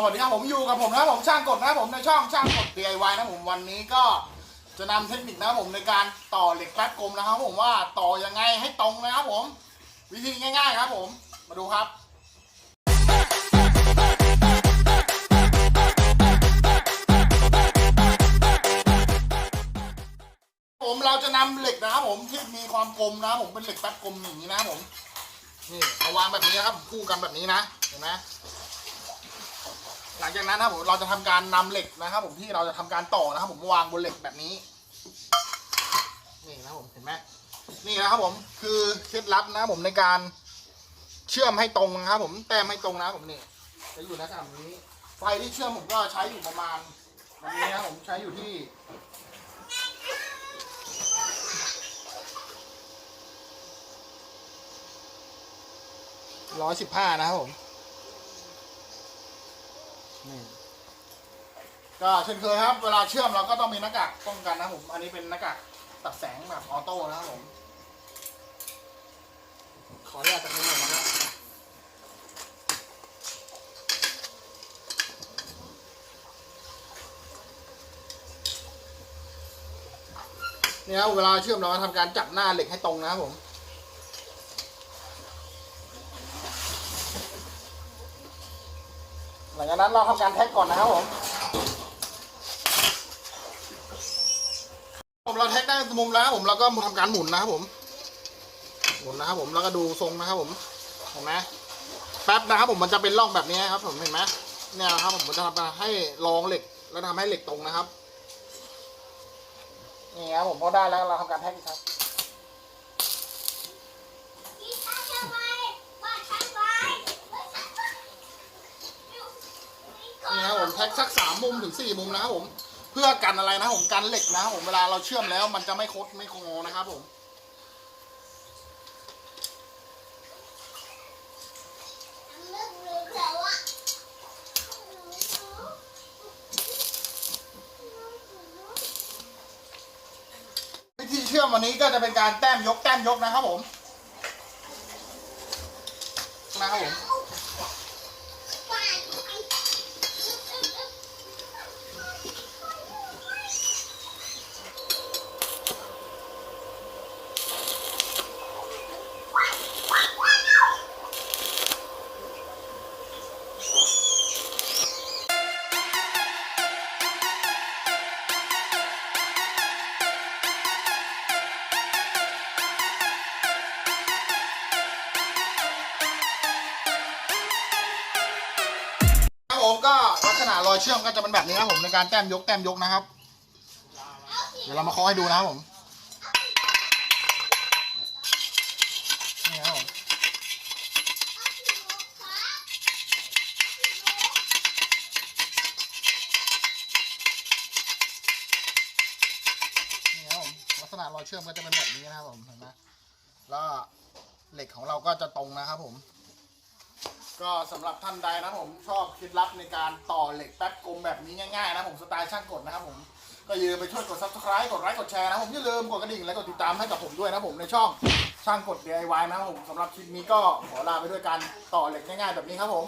สวัสดีครับผมอยู่กับผมนะผมช่างกดนะผมในช่องช่างกด DIY นะผมวันนี้ก็จะนำเทคนิคนะผมในการต่อเหล็กแป๊บกลมนะครับ ผมว่าต่อยังไงให้ตรงนะครับผม วิธีง่าย ๆ ครับ ผมมาดูครับผมเราจะนำเหล็กนะครับผมที่มีความกลมนะผมเป็นเหล็กแป๊บกลมอย่างนี้นะผมนี่เอาวางแบบนี้ครับคู่กันแบบนี้นะเห็นไหม หลังจากนั้นนะครับผมเราจะทำการนำเหล็กนะครับ ผมที่เราจะทำการต่อนะครับผมวางบนเหล็กแบบนี้ นี่นะผมเห็นไหมนี่นะครับผมคือเคล็ดลับนะผมในการเชื่อมให้ตรงนะครับผมแต้มให้ตรงนะผมนี่จะอยู่ในขนาดนี้ ไฟที่เชื่อมผมก็ใช้อยู่ประมาณวันนี้นะผมใช้อยู่ที่ร้อยสิบห้านะครับผม นี่ก็เช่นเคยครับ เวลาเชื่อมเราก็ต้องมีหน้ากากป้องกันนะผม อันนี้เป็นหน้ากากตัดแสงแบบออโต้นะครับผม ขออนุญาตจะเป็นหน่อยนะครับนี่ครับเวลาเชื่อมเราก็ทำการจับหน้าเหล็กให้ตรงนะครับผม หลังจากนั้นเราทำการแท็กก่อนนะครับผมผมเราแท็กได้มุมแล้วผมเราก็ทำการหมุนนะครับผมหมุนนะครับผมแล้วก็ดูทรงนะครับผมเห็นไหมแป๊บนะครับผมมันจะเป็นร่องแบบนี้ครับ ผมเห็นไหมเนี่ยนะครับผมมันจะทำให้รองเหล็กแล้วทำให้เหล็กตรงนะครับนี่ครับผมพอได้แล้วเราทำการแท็กอีกครับ นี่นะครับผม แท็กสักสามมุมถึงสี่มุมนะครับผม เพื่อกันอะไรนะผมกันเหล็กนะผมเวลาเราเชื่อมแล้ว มันจะไม่คดไม่โงนะครับผมวิธีเชื่อมวันนี้ก็จะเป็นการแต้มยกแต้มยกนะครับผม ก็ลักษณะรอยเชื่อมก็จะเป็นแบบนี้นะครับผมในการแต้มยกแต้มยกนะครับ เดี๋ยวเรามาเคาะให้ดูนะครับผมนี่ครับผมนี่ครับผมลักษณะรอยเชื่อมก็จะเป็นแบบนี้นะครับผมเห็นไหมแล้วเหล็กของเราก็จะตรงนะครับผม ก็สำหรับท่านใดนะผมชอบเคล็ดลับในการต่อเหล็กแป๊บกลมแบบนี้ง่ายๆนะผมสไตล์ช่างกดนะครับผมก็อย่าลืมไปช่วยกด subscribe กดไลค์กดแชร์นะผมอย่าลืมกดกระดิ่งและกดติดตามให้กับผมด้วยนะผมในช่องช่างกด DIY นะครับผมสำหรับคลิปนี้ก็ขอลาไปด้วยการต่อเหล็กง่ายๆแบบนี้ครับผม